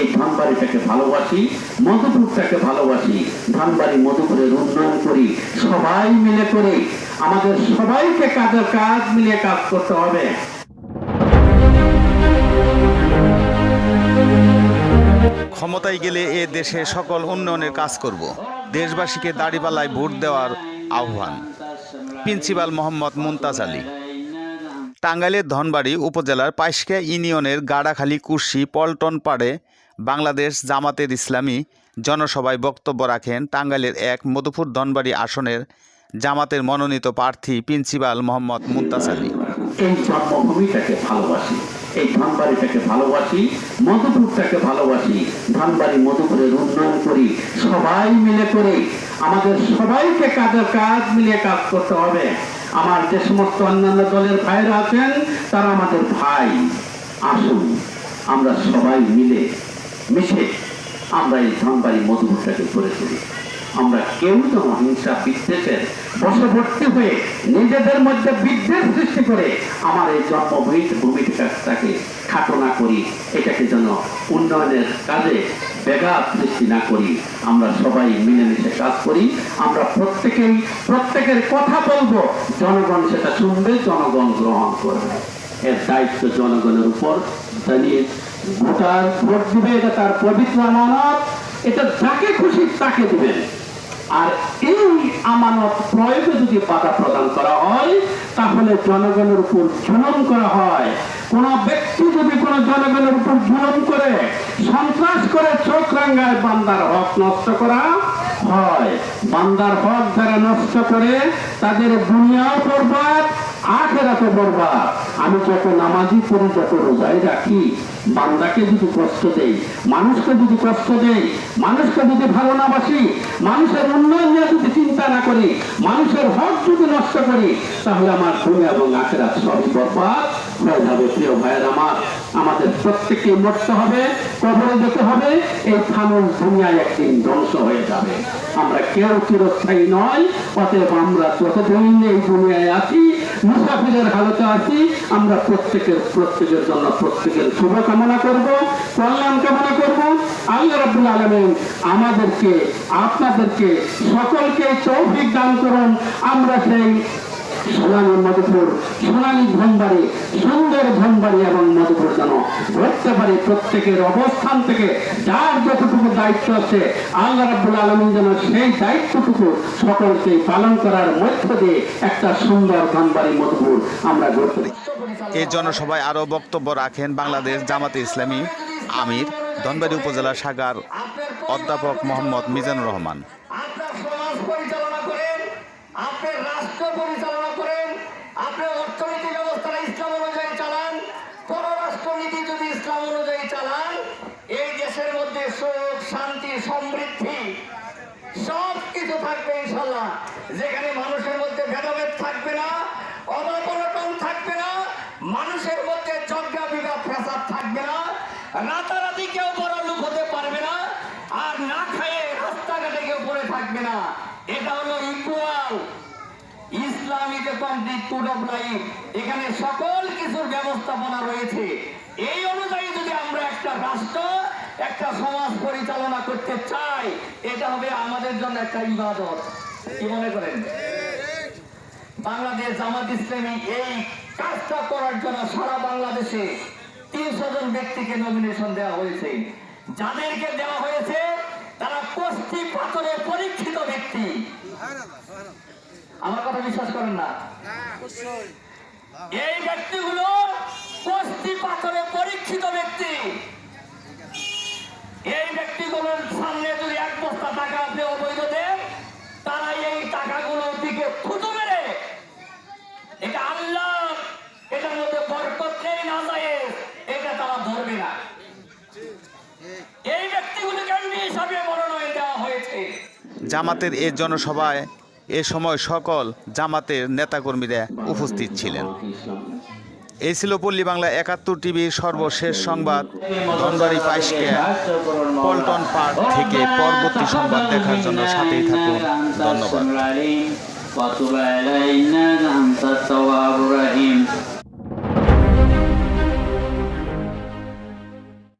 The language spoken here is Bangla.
এই ধানবাড়িটাকে ভালোবাসি, মধুপুরটাকে ভালোবাসি, ধানবাড়ি, মধুপুরের উন্নয়ন করি, সবাই মিলে করে, আমাদের সবাইকে কাজের কাজ মিলিয়ে কাজ করতে হবে। ক্ষমতায় গেলে এ দেশে সকল উন্নয়নের কাজ করব। দেশবাসীকে দাড়িপাল্লায় ভোট দেওয়ার আহ্বান। প্রিন্সিপাল মোহাম্মদ মুমতাজ আলী। টাঙ্গাইলের ধনবাড়ি উপজেলার পাইশকা ইউনিয়নের গাড়াখালী কুর্সি পল্টন পাড়ে বাংলাদেশ জামাতের ইসলামী জনসভায় বক্তব্য রাখেন টাঙ্গাইলের এক মধুপুর ধনবাড়ি আসনের জামাতের মনোনীত প্রার্থী প্রিন্সিপাল মোহাম্মদ মুমতাজ আলী। এই ধানবাড়িটাকে ভালোবাসি, মধুপুরটাকে ভালোবাসি, ধানবাড়ি মধুপুরের উন্নয়ন করি, সবাই মিলে করে। আমাদের সবাইকে কাজের কাজ মিলিয়ে কাজ করতে হবে। আমার যে সমস্ত অন্যান্য দলের ভাইরা আছেন, তারা আমাদের ভাই। আসুন, আমরা সবাই মিলে মিশে আমরা এই ধানবাড়ি মধুপুরটাকে করে তুলি আমরা কেউ যেন হিংসা বিদ্বেষের বশবর্তী হয়ে নিজেদের মধ্যে বিদ্বেষ সৃষ্টি করে আমার এই জন্মভূমি ভূমিটাকে খাটো না করি, এটাকে যেন উন্নয়নের কাজে ব্যাঘাত সৃষ্টি না করি। আমরা সবাই মিলেমিশে কাজ করি, আমরা প্রত্যেকেই প্রত্যেকের কথা বলব, জনগণ সেটা শুনবে, জনগণ গ্রহণ করবে। এর দায়িত্ব জনগণের উপর দাঁড়িয়ে ভোটার ভোট দিবে, এটা তার পবিত্র আমানত, এটা যাকে খুশি তাকে দিবেন আর এই আমানত প্রয়োগে যদি বাধা প্রদান করা হয়, তাহলে জনগণের উপর জুলুম করা হয়। কোন ব্যক্তি যদি কোন জনগণের উপর জুলুম করে, সন্ত্রাস করে চোখ রাঙ্গায় বান্দার হক নষ্ট করা হয়। বান্দার হক যারা নষ্ট করে, তাদের দুনিয়াও বরবাদ আমি যত নামাজি পড়ি যত রোজাই রাখি বান্দাকে যদি কষ্ট দেই, মানুষকে যদি কষ্ট দেই, মানুষকে যদি ভালো না বাসি, মানুষের উন্নয়ন নিয়ে যদি চিন্তা না করি, মানুষের হক যদি নষ্ট করি, তাহলে আমার দুনিয়া এবং আখেরাত সবই বরবাদ। হয়ে যাবে প্রিয় ভাইয়ের আমার, আমাদের প্রত্যেককে মরতে হবে, কবরে যেতে হবে, এই ফানুল দুনিয়ায় একদিন ধ্বংস হয়ে যাবে। আমরা কেউ চিরস্থায়ী নয়, অতএব আমরা যতদিন এই দুনিয়ায় আছি মুসাফিরের হালতে আছি, আমরা প্রত্যেকের প্রত্যেকের জন্য প্রত্যেকের শুভকামনা করব, কল্যাণ কামনা করব। আল্লাহ রবুল আলমেন আমাদেরকে, আপনাদেরকে সকলকে তৌফিক দান করুন। আমরা সেই সোনালী মধুপুর সোনালী ধনবাড়ি সুন্দর ধনবাড়ি এবং মধুপুর যেন ধরতে পারি প্রত্যেকের অবস্থান থেকে যার যতটুকু দায়িত্ব আছে আল্লাহ রাব্বুল আলমিন যেন সেই দায়িত্বটুকু সকলকে পালন করার মধ্য দিয়ে একটা সুন্দর ধনবাড়ি মধুপুর আমরা গড়তে পারি। এ জনসভায় আরও বক্তব্য রাখেন বাংলাদেশ জামাতে ইসলামী আমির ধনবাড়ি উপজেলা শাখার অধ্যাপক মোহাম্মদ মিজানুর রহমান। আপনার সমাজ পরিচালনা করেন আপনার রাষ্ট্র পরিচালনা করেন আপনার অর্থনীতি ব্যবস্থাটা ইসলাম অনুযায়ী চালান পররাষ্ট্রনীতি যদি ইসলাম অনুযায়ী চালান এই দেশের মধ্যে সুখ শান্তি, সমৃদ্ধি সব কিছু থাকবে ইনশাল্লাহ যেখানে মানুষের মধ্যে ভেদাভেদ থাকবে না অবাবরটন থাকবে না, মানুষের মধ্যে জজ্ঞা বিবাদ ফ্যাসাদ থাকবে না, রাতারাতি কেউ বড় লোক হতে পারবে না, আর না খায়ে রাস্তাঘাটে কেউ পড়ে থাকবে না। এটা হলো equal Islamic complete code of life এখানে সকল কিছুর ব্যবস্থাপনা রয়েছে। এই অনুযায়ী যদি আমরা একটা রাষ্ট্র একটা সমাজ পরিচালনা করতে চাই এটা হবে আমাদের জন্য একটা ইবাদত। কি মনে করেন? বাংলাদেশ জামাত ইসলামী এই কাজটা করার জন্য সারা বাংলাদেশে তিনশো জন ব্যক্তিকে নমিনেশন দেওয়া হয়েছে। যাদেরকে দেওয়া হয়েছে তারা কষ্টি পাথরে পরীক্ষিত ব্যক্তি। আমার কথা বিশ্বাস করেন না? এই ব্যক্তিগুলো কষ্টি পাথরে পরীক্ষিত ব্যক্তি এই ব্যক্তিগুলোর সামনে যদি এক বস্তা টাকা এই টাকাগুলোর দিকে থুতু মেরে এটা আল্লাহ এটার মধ্যে বরকত নেই, না যায় এটা তারা ধরবে না। এই ব্যক্তিগুলোকে হিসাবে মনোনয়ন দেওয়া হয়েছে। জামাতের এ জনসভায় এ সময় সকল জামাতের নেতাকর্মীরা উপস্থিত ছিলেন। এই ছিল পল্লী বাংলা একাত্তর টিভির সর্বশেষ সংবাদ। ধনবাড়ি পাইসকে পল্টন পার্ক থেকে পরবর্তী সংবাদ দেখার জন্য সাথেই থাকুন। ধন্যবাদ।